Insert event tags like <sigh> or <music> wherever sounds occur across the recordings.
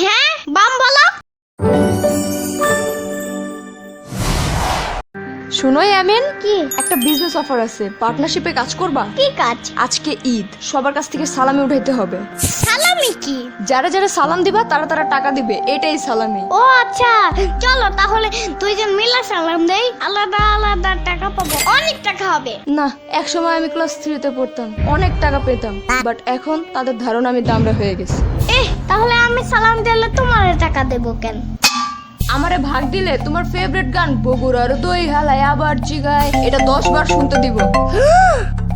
হ্যাঁ বাম বলো। শুনো আমিন কি? একটা বিজনেস অফার আছে। পার্টনারশিপে কাজ করবা? কি কাজ? আজকে ঈদ। সবার কাছ থেকে সালামি উঠাইতে হবে। সালামি কি? যারা যারা সালাম দিবা তারা তারা টাকা দিবে। এটাই সালামি। ও আচ্ছা চলো তাহলে মিলে সালাম দেই আলাদা আলাদা টাকা পাবো অনেক টাকা হবে। না এক সময় আমি ক্লাস থ্রিতে পড়তাম অনেক টাকা পেতাম বাট এখন তাদের ধারণা আমি দামড়া হয়ে গেছি। এহ তাহলে আমি সালাম দিলে তোমার টাকা দেবো কেন? আমারে ভাগ দিলে তোমার ফেভারিট গান বগুড়ার দই হালায় আবার জিগায় এটা দশ বার শুনতে দিব।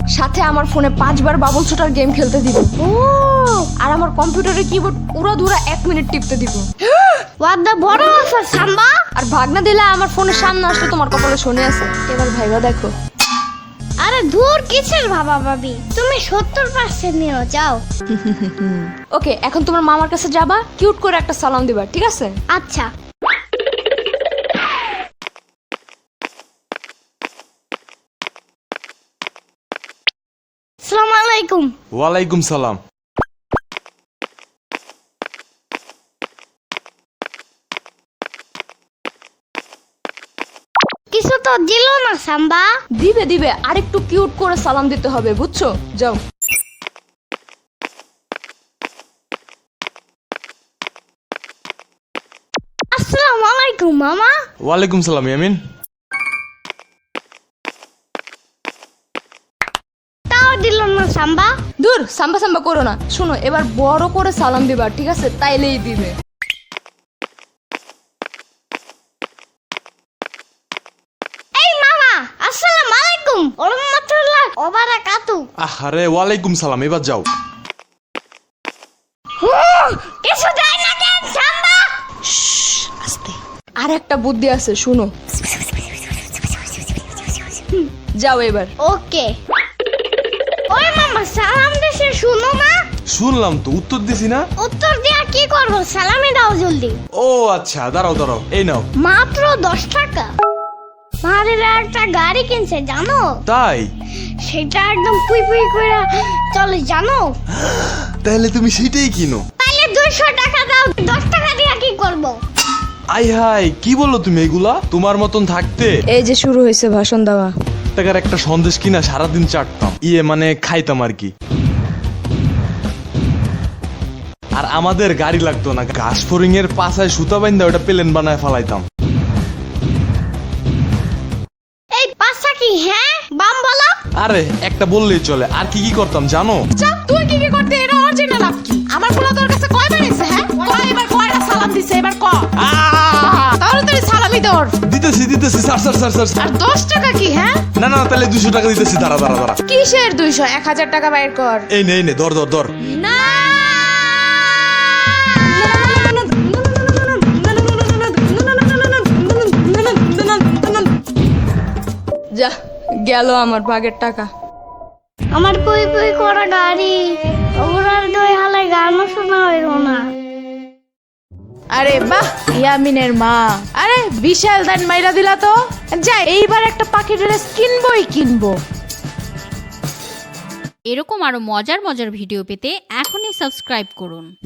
সাথে আমার ফোনে পাঁচবার বাবল ছোটার গেম খেলতে দিব। ও। আর আমার কম্পিউটারে কিবোর্ড পুরো ধুরা এক মিনিট টিপতে দিব। হোয়াট দ্য বড় সাম্বা? আর ভাগ না দিলে আমার ফোনের সামনে আসলে তোমার কপালে শুনে আছে। এবার ভাইবা দেখো। আরে দূর কিসের ভাবা ভাবি? তুমি সত্তর পার্সেন্ট নিও যাও। <laughs> ওকে এখন তোমার মামার কাছে যাবা কিউট করে একটা সালাম দিবা ঠিক আছে? আচ্ছা। আলাইকুম। ওয়ালাইকুম সালাম। কিছু তো দিল না সাম্বা। দিবে দিবে আরেকটু কিউট করে সালাম দিতে হবে বুঝছ? যাও। আসসালামু আলাইকুম মামা। ওয়ালাইকুম সালাম ইয়ামিন। দিল না সাম্বা। দূর সাম্বা সাম্বা করো না। শোনো এবার বড় করে সালাম দিবা ঠিক আছে? তাইলেই দিবে। এই মামা আসসালামু আলাইকুম। ওরহমাতুল্লাহ ওবারাকাতু। আরে ওয়ালাইকুম সালাম এবার যাও। কিছু দেয় না কেন সাম্বা? আর একটা বুদ্ধি আছে শুনো যাও এবার ওকে ওই মামা সালাম দেশে শুনো না শুনলাম তো উত্তর দিছি না? উত্তর দিয়া কি করব? সালামি দাও জলদি। ও আচ্ছা দাঁড়াও দাঁড়াও এই নাও। মাত্র দশ টাকা। মারিরা একটা গাড়ি কিনছে জানো? তাই? সেটা একদম পুই পুই করে চলে জানো? তাহলে তুমি সেটাই কিনো। তাহলে দুইশো টাকা দাও দশ টাকা দিয়া কি করব? আই হাই কি বলল তুমি এগুলা? তোমার মতন থাকতে। এই যে শুরু হয়েছে ভাষণ দেওয়া। টাকার একটা সন্দেশ কিনা সারাদিন চাটতাম। ইয়ে মানে খাইতাম আর কি। আর আমাদের গাড়ি লাগতো না। ঘাস ফরিং এর পাশায় সুতা বাইন্দা ওটা প্লেন বানায় ফালাইতাম। এই কি হ্যাঁ? বাম বলো। আরে একটা বললেই চলে। আর কি কি করতাম জানো? তুই কি কি করতে এটা অরিজিনাল আপ কি আমার পোলা তোর কাছে এসে দিছে এবার ক তাহলে তুই সালামি দর দিতেছি দিতেছি স্যার স্যার স্যার স্যার আর দশ টাকা কি হ্যাঁ? না না তাহলে দুশো টাকা দিতেছি দাঁড়া দাঁড়া দাঁড়া। কিসের দুইশো? এক হাজার টাকা বাইর কর। এই নে এই নে ধর ধর ধর। না! যা গেল আমার ভাগের টাকা। আমার পুই পুই করা গাড়ি ওরার দই হালে গানও শোনা হইল না। আরে বাহ, ইয়ামিনের মা। আরে, বিশাল দান মাইরা দিলা তো। যা এইবার একটা পাখি ড্রেস কিনবই কিনবো। এরকম আরও মজার মজার ভিডিও পেতে এখনই সাবস্ক্রাইব করুন।